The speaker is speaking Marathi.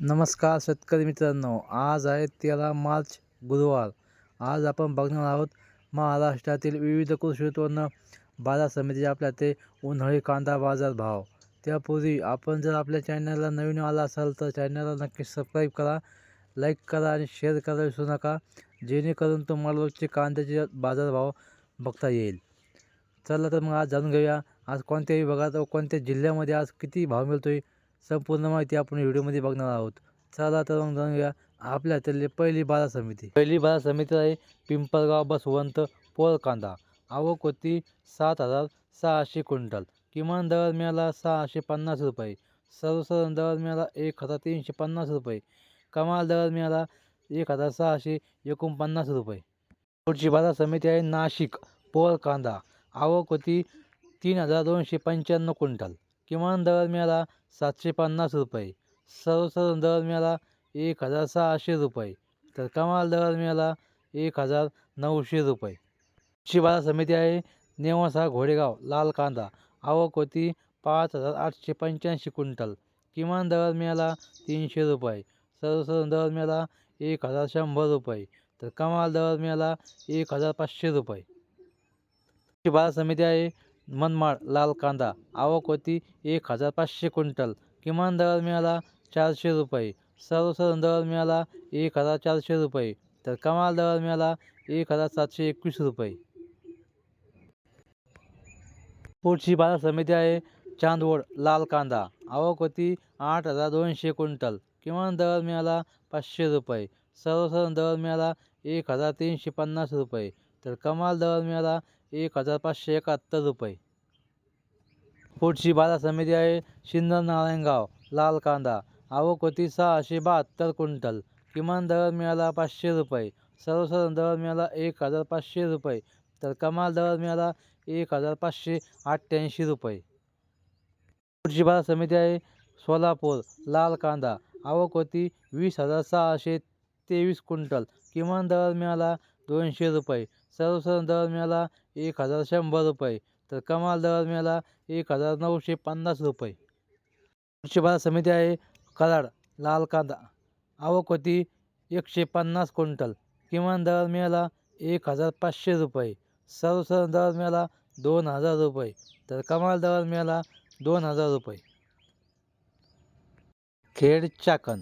नमस्कार शेतकरी मित्रांनो आज आहे तेरा मार्च गुरुवार आज आपण बघणार आहोत महाराष्ट्रातील विविध कृषी उत्पन्न बाजार समिती आपल्या ते उन्हाळी कांदा बाजार भाव. त्यापूर्वी आपण जर आपल्या चॅनलला नवीन आला असाल तर चॅनलला नक्की सबस्क्राईब करा लाईक करा आणि शेअर करायला विसरू नका जेणेकरून तुम्हाला रोजचे कांद्याचे बाजारभाव बघता येईल. चला तर मग आज जाणून घेऊया आज कोणत्या विभागात व कोणत्या जिल्ह्यामध्ये आज किती भाव मिळतो आहे संपूर्ण माहिती आपण व्हिडिओमध्ये बघणार आहोत. चला तर मग जाणून आपल्या त्यातली पहिली बाजार समिती. पहिली बाजार समिती आहे पिंपळगाव बसवंत पोरकांदा आवक होती सात हजार सहाशे क्विंटल. किमान दर मिळाला सहाशे पन्नास रुपये. सर्वसाधारण दर मिळाला एक हजार तीनशे पन्नास रुपये. कमाल दर मिळाला एक हजार सहाशे एकोणपन्नास रुपये. पुढची बाजार समिती आहे नाशिक पोर कांदा आवक होती तीन हजार दोनशे पंच्याण्णव क्विंटल. किमान दर मिळाला सातशे पन्नास रुपये. सर्वसाधारण दर मिळाला एक हजार सहाशे रुपये. तर कमाल दर मिळाला एक हजार नऊशे रुपये. ची बाजार समिती आहे. नेवासा घोडेगाव लाल कांदा. आवक होती पाच हजार आठशे पंच्याऐंशी क्विंटल. किमान दर मिळाला तीनशे रुपये. सर्वसाधारण दर मिळाला एक हजार शंभर रुपये. तर कमाल दर मिळाला एक हजार पाचशे रुपये. ची बाजार समिती आहे. मनमाड लाल कांदा. आवक होती एक हजार पाचशे क्विंटल. किमान दर मिळाला चारशे रुपये. सर्वसाधारण दर मिळाला एक हजार चारशे रुपये. तर कमाल दर मिळाला एक हजार सातशे एकवीस रुपये. पुढची बाजार समिती आहे चांदवड लाल कांदा. आवक होती आठ हजार दोनशे क्विंटल. किमान दर मिळाला पाचशे रुपये. सर्वसाधारण दर मिळाला एक हजार तीनशे पन्नास रुपये. तर कमाल दर मिळाला एक हजार पाचशे एकाहत्तर रुपये. पुढची बाजार समिती आहे शिंदर नारायणगाव लाल कांदा. आवक होती सहाशे बहात्तर क्विंटल. किमान दर मिळाला पाचशे रुपये. सर्वसाधारण दर मिळाला एक हजार पाचशे रुपये. तर कमाल दर मिळाला एक हजार पाचशे अठ्ठ्याऐंशी रुपये. पुढची बाजार समिती आहे सोलापूर लाल कांदा. आवक होती वीस हजार सहाशे तेवीस क्विंटल. किमान दर मिळाला दोनशे रुपये. सर्वसाधारण दर मिळाला एक हजार शंभर रुपये. तर कमाल दर मिळाला एक हजार नऊशे पन्नास रुपये. पुढची बाजार समिती आहे. कराड लाल कांदा. आवक होती एकशे पन्नास क्विंटल. किमान दर मिळाला एक हजार पाचशे रुपये. सर्वसाधारण दर मिळाला दोन हजार रुपये. तर कमाल दर मिळाला दोन हजार रुपये. खेड चाकण.